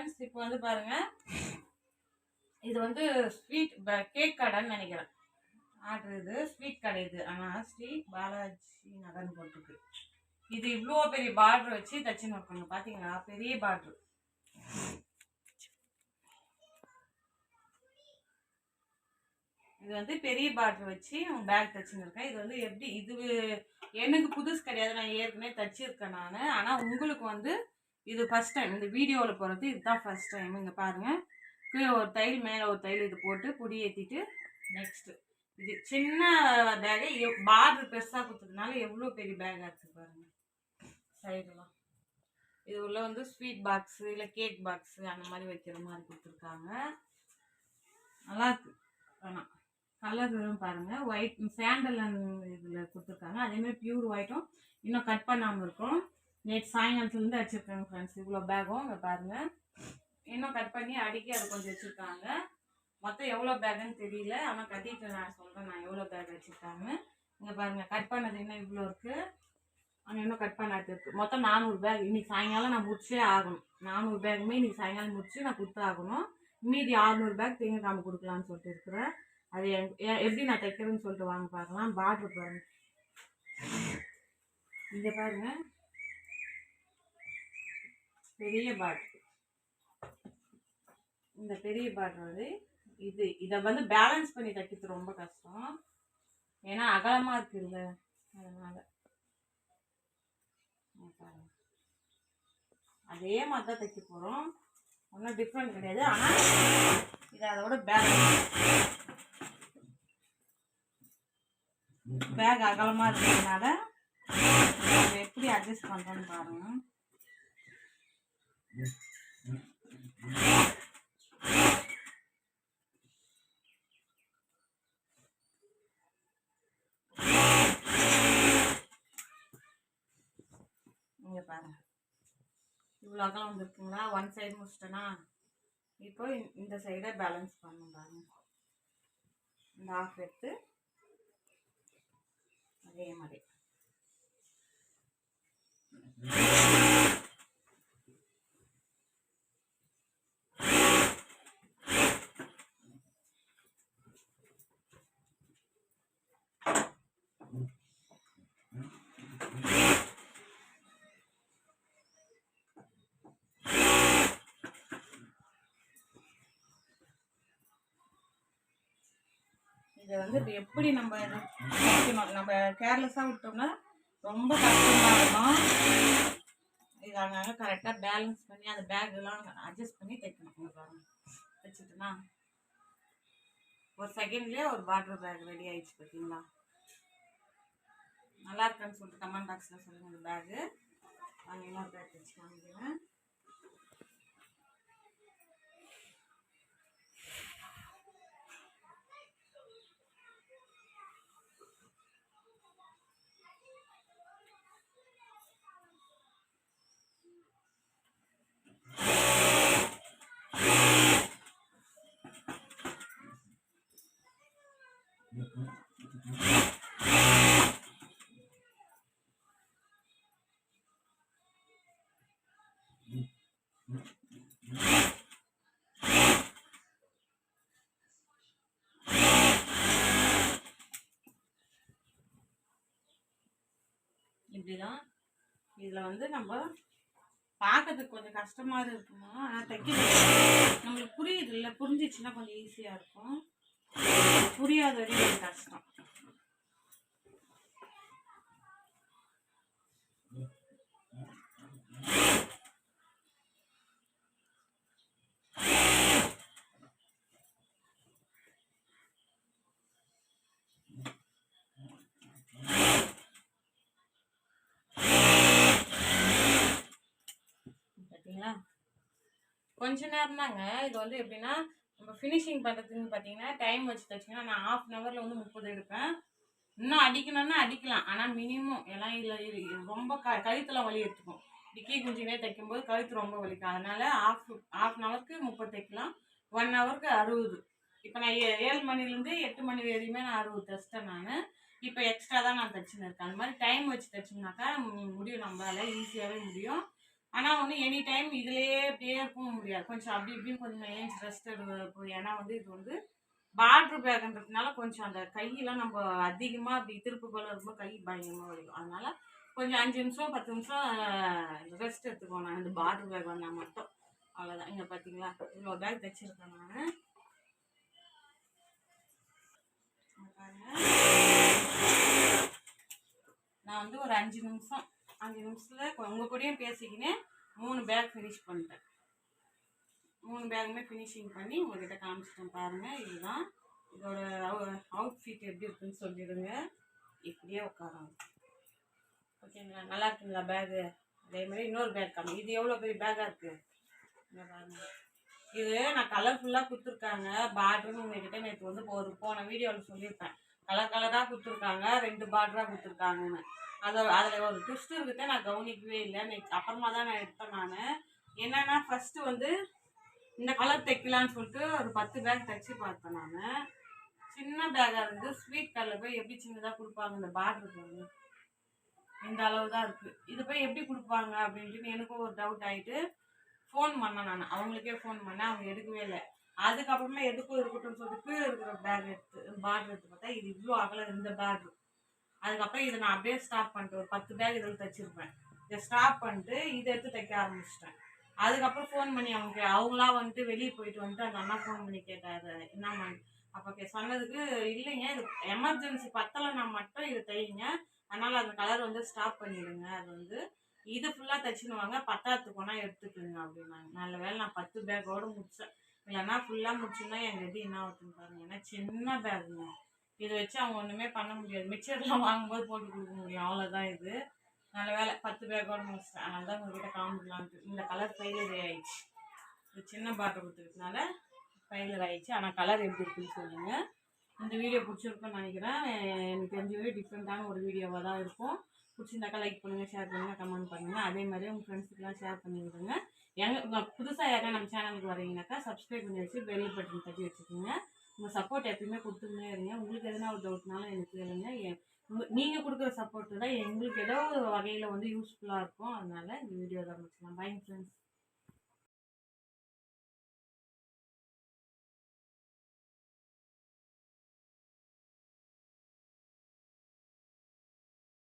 Friends இப்போ வந்து பாருங்க. இது வந்து ஸ்வீட் கேக் கடைன்னு நினைக்கிறேன். ஆர்டர் இது ஸ்வீட் கடை இது. ஆனால் ஸ்ரீ பாலாஜி நகர்னு போட்டிருக்கு. இது இவ்வளோ பெரிய பார்டர் வச்சு தச்சுன்னு இருக்காங்க. பார்த்தீங்களா பெரிய பார்டர் இது வந்து பெரிய பார்டர் வச்சு பேக் தச்சுருக்கேன் இருக்கேன். இது வந்து எப்படி இது எனக்கு புதுசு கிடையாது. நான் ஏற்கனவே தச்சிருக்கேன் நான். ஆனால் உங்களுக்கு வந்து இது ஃபஸ்ட் டைம் இந்த வீடியோவில் போகிறது இதுதான் ஃபர்ஸ்ட் டைம் இங்கே பாருங்கள் கீழே ஒரு தையல் மேலே ஒரு தையல் இது போட்டு புடி ஏற்றிட்டு நெக்ஸ்ட்டு இது சின்ன பேகு பார்டர் பெருசாக கொடுத்ததுனால எவ்வளோ பெரிய பேக்காக இருக்குது பாருங்கள் சைடெலாம் இது உள்ள வந்து ஸ்வீட் பாக்ஸு இல்லை கேக் பாக்ஸு அந்த மாதிரி வைக்கிற மாதிரி கொடுத்துருக்காங்க. நல்லா இருக்கு. ஆனால் கலர் பாருங்கள் ஒயிட் சாண்டல் இதில் கொடுத்துருக்காங்க. அதேமாதிரி பியூர் ஒயிட்டும் இன்னும் கட் பண்ணாமல் இருக்கும். நேற்று சாயங்காலத்துலேருந்து வச்சுருக்காங்க ஃப்ரெண்ட்ஸ் இவ்வளோ பேக்கும் இங்கே பாருங்கள் இன்னும் கட் பண்ணி அடிக்கி அது கொஞ்சம் வச்சுருக்காங்க. மொத்தம் எவ்வளோ பேக்குன்னு தெரியல. ஆனால் கட்டிட்டு நான் சொல்கிறேன் நான் எவ்வளோ பேக் வச்சுருக்காங்க. இங்கே பாருங்கள் கட் பண்ணது இன்னும் இவ்வளோ இருக்குது அங்கே இன்னும் கட் பண்ணாது இருக்குது மொத்தம் நானூறு பேக் இன்றைக்கி சாயங்காலம் நான் முடிச்சே ஆகணும். நானூறு பேக்குமே இன்றைக்கி சாயங்காலம் முடிச்சு நான் கொடுத்தாகணும் மீதி ஆறுநூறு பேக் திங்கக்கிழமை கொடுக்கலான்னு சொல்லிட்டு இருக்கிறேன். அது எ- எப்படி நான் தைக்கிறேன்னு சொல்லிட்டு வாங்க பார்க்கலாம். பார்டர் பாருங்கள் இங்கே பாருங்கள் பெரிய பாட்ரு இந்த பெரிய பார்டர் வந்து இது இதை வந்து பேலன்ஸ் பண்ணி தைக்கிறது ரொம்ப கஷ்டம். ஏன்னா அகலமாக இருக்குல்ல அதனால். அதே மாதிரி தான் தைக்க போகிறோம் ஒன்றும் டிஃப்ரெண்ட் கிடையாது. ஆனால் இது அதோட பேலன்ஸ் பேக் அகலமாக இருக்கிறதுனால எப்படி அட்ஜஸ்ட் பண்ணுறோன்னு பாருங்கள் இங்கே பாருங்க. இவ்வளோ அகலம் வந்துருக்குங்களா? One side முடிச்சிட்டேனா? இப்போ இந்த- இந்த சைடை பேலன்ஸ் பண்ணும் பாருங்க. இந்த ஆஃப் எடுத்து அதே மாதிரி. இதை வந்து இப்போ எப்படி நம்ம இது நம்ம கேர்லெஸ்ஸாக விட்டோம்னா ரொம்ப கஷ்டமாக இருக்கும். இது அங்கங்கே கரெக்டாக பேலன்ஸ் பண்ணி அந்த பேக்கெல்லாம் அட்ஜஸ்ட் பண்ணி தைக்கணும் இங்க பாருங்க. தைச்சிட்டுனா ஒரு செகண்ட்லேயே ஒரு வாட்டர் பேக் ரெடி ஆயிடுச்சு பார்த்தீங்களா நல்லா இருக்கான்னு சொல்லிட்டு கமெண்ட் பாக்ஸில் சொல்லுங்கள் இந்த பேகு நாங்கள் இன்னொரு பேக் வச்சு வாங்கிக்கிறேன் இதில் வந்து நம்ம பார்க்கறதுக்கு கொஞ்சம் கஷ்டமாக இருக்குமா? ஆனால் தைக்கிறது நம்மளுக்கு புரியுது இல்லை புரிஞ்சிச்சுன்னா கொஞ்சம் ஈஸியாக இருக்கும். புரியாத வரையும் கஷ்டம் பார்த்தீங்களா கொஞ்ச நேரம் தாங்க இது வந்து எப்படின்னா நம்ம ஃபினிஷிங் பண்ணுறதுன்னு பார்த்தீங்கன்னா டைம் வச்சு தச்சிங்கன்னா நான் ஆஃப் அன் ஹவரில் வந்து முப்பது எடுப்பேன். இன்னும் அடிக்கணும்னா அடிக்கலாம். ஆனால் மினிமம் எல்லாம் இதில் ரொம்ப க கழுத்தில் வலி எடுத்துக்கும். டிக்கி குஞ்சினே தைக்கும்போது கழுத்து ரொம்ப வலிக்கும். அதனால் ஆஃப் ஆஃப் அன் ஹவருக்கு முப்பது தைக்கலாம். ஒன் ஹவருக்கு அறுபது. இப்போ நான் ஏ- ஏழு மணிலேருந்து எட்டு மணி வரையுமே நான் அறுபது தைச்சிட்டேன் நான். இப்போ எக்ஸ்ட்ரா தான் நான் தைச்சின்னு இருக்கேன். அந்த மாதிரி டைம் வச்சு தைச்சோம்னாக்கா முடியும். நம்மளால ஈஸியாகவே முடியும். ஆனால் வந்து எனி டைம் இதுலேயே அப்படியே இருக்கவும் முடியாது. கொஞ்சம் அப்படி இப்படின்னு கொஞ்சம் ஏஞ்சி ரெஸ்ட் எடுக்கும் ஏன்னா வந்து இது வந்து பார்டர் பேக்ன்றதுனால கொஞ்சம் அந்த கையெல்லாம் நம்ம அதிகமாக அப்படி திருப்பு போல இருக்கும்போது கை பயங்கரமாக வலிக்கும். அதனால கொஞ்சம் அஞ்சு நிமிஷம் பத்து நிமிஷம் ரெஸ்ட் எடுத்துக்குவோம் நான் இந்த பார்டர் பேக் வந்தால் மட்டும். அவ்வளோதான் இங்கே பார்த்தீங்களா இவ்வளோ பேக் தைச்சிருக்கேன் நான். நான் வந்து ஒரு அஞ்சு நிமிஷம் அஞ்சு நிமிஷத்தில் உங்கள் கூடயும் பேசிக்கினேன். மூணு பேக் ஃபினிஷ் பண்ணிட்டேன். மூணு பேக்குமே ஃபினிஷிங் பண்ணி உங்கள்கிட்ட காமிச்சிட்டேன் பாருங்கள் இதுதான் இதோட அவுட் ஃபிட் எப்படி இருக்குன்னு சொல்லிடுங்க. இப்படியே உட்காராங்க ஓகேங்களா? நல்லா இருக்குங்களா பேகு அதே மாதிரி இன்னொரு பேக் காமி இது எவ்வளோ பெரிய பேக்காக இருக்குது பாருங்கள் பாருங்க. இது நான் கலர்ஃபுல்லாக கொடுத்துருக்காங்க. பார்டர்னு உங்ககிட்ட நேற்று வந்து ஒரு போன வீடியோவில் சொல்லியிருப்பேன். கலர் கலராக கொடுத்துருக்காங்க. ரெண்டு பார்டராக கொடுத்துருக்காங்கன்னு. அதை அதில் ஒரு ட்விஸ்ட் இருக்குதே நான் கவனிக்கவே இல்லை. நெக்ஸ்ட் அப்புறமா தான் நான் எடுத்தேன் நான். என்னென்னா ஃபஸ்ட்டு வந்து இந்த கலர் தைக்கலான்னு சொல்லிட்டு ஒரு பத்து பேக் தைச்சி பார்த்தேன் நான். சின்ன பேக்காக இருந்து ஸ்வீட் கலர் போய் எப்படி சின்னதாக கொடுப்பாங்க இந்த பார்டர் வந்து இந்த அளவு தான் இருக்குது இது போய் எப்படி கொடுப்பாங்க அப்படின்ட்டு எனக்கும் ஒரு டவுட் ஆகிட்டு ஃபோன் பண்ணேன் நான். அவங்களுக்கே ஃபோன் பண்ணேன். அவங்க எடுக்கவே இல்லை. அதுக்கப்புறமா எதுக்கும் இருக்கட்டும்னு சொல்லிட்டு கீழே இருக்கிற பேக் எடுத்து பார்டர் எடுத்து பார்த்தா இது இவ்வளோ அகலம் இந்த பேட்ரு அதுக்கப்புறம் இதை நான் அப்படியே ஸ்டாப் பண்ணிட்டு ஒரு பத்து பேக் இதில் தைச்சிருப்பேன். இதை ஸ்டாப் பண்ணிட்டு இதை எடுத்து தைக்க ஆரம்பிச்சிட்டேன். அதுக்கப்புறம் ஃபோன் பண்ணி அவங்க அவங்களா வந்துட்டு வெளியே போயிட்டு வந்துட்டு அந்த அண்ணா ஃபோன் பண்ணி கேட்டாரு என்னம்மா அப்போ சொன்னதுக்கு இல்லைங்க இது எமர்ஜென்சி பத்தலைன்னா மட்டும் இது தையுங்க. அதனால் அந்த கலர் வந்து ஸ்டாப் பண்ணிடுங்க. அது வந்து இது ஃபுல்லாக தைச்சின்னு வாங்க போனால் எடுத்துக்கோங்க அப்படின்னாங்க. நல்ல வேளை நான் பத்து பேக்கோடு முடிச்சேன். இல்லைன்னா ஃபுல்லாக முடிச்சுன்னா எங்கள் இது என்ன ஆகுதுன்னு பாருங்க. ஏன்னா சின்ன பேக்குங்க இதை வச்சு அவங்க ஒன்றுமே பண்ண முடியாது. மிக்சர்லாம் வாங்கும்போது போட்டு கொடுக்க முடியும். அவ்வளோதான் இது. நல்ல வேலை பத்து பேக்கோடு முடிச்சிட்டேன் அதனால தான் உங்ககிட்ட காமிக்கலான்ட்டு. இந்த கலர் ஃபெயிலியர் ஆயிடுச்சு. இது சின்ன பாட்டில் கொடுத்துருக்கனால ஃபெயிலியர் ஆயிடுச்சு. ஆனால் கலர் எப்படி இருக்குன்னு சொல்லுங்கள் இந்த வீடியோ பிடிச்சிருக்குன்னு நினைக்கிறேன். எனக்கு தெரிஞ்சவே டிஃப்ரெண்ட்டான ஒரு வீடியோவாக தான் இருக்கும். பிடிச்சிருந்தாக்கா லைக் பண்ணுங்கள் ஷேர் பண்ணுங்கள் கமெண்ட் பண்ணுங்கள் அதே மாதிரி உங்கள் ஃப்ரெண்ட்ஸுக்கெலாம் ஷேர் பண்ணி விடுங்க. எங்க புதுசாக யாராவது நம்ம சேனலுக்கு வரீங்கனாக்கா சப்ஸ்கிரைப் பண்ணி வச்சு பெல் பட்டன் தட்டி வச்சுக்கோங்க. உங்கள் சப்போர்ட் எப்பயுமே கொடுத்துருந்தே இருங்க. உங்களுக்கு எதனா ஒரு டவுட்னாலும் எனக்கு கேளுங்க நீங்கள் கொடுக்குற சப்போர்ட் தான் எங்களுக்கு ஏதோ ஒரு வகையில் வந்து யூஸ்ஃபுல்லாக இருக்கும். அதனால் இந்த வீடியோ தான் முடிச்சுக்கலாம். Bye friends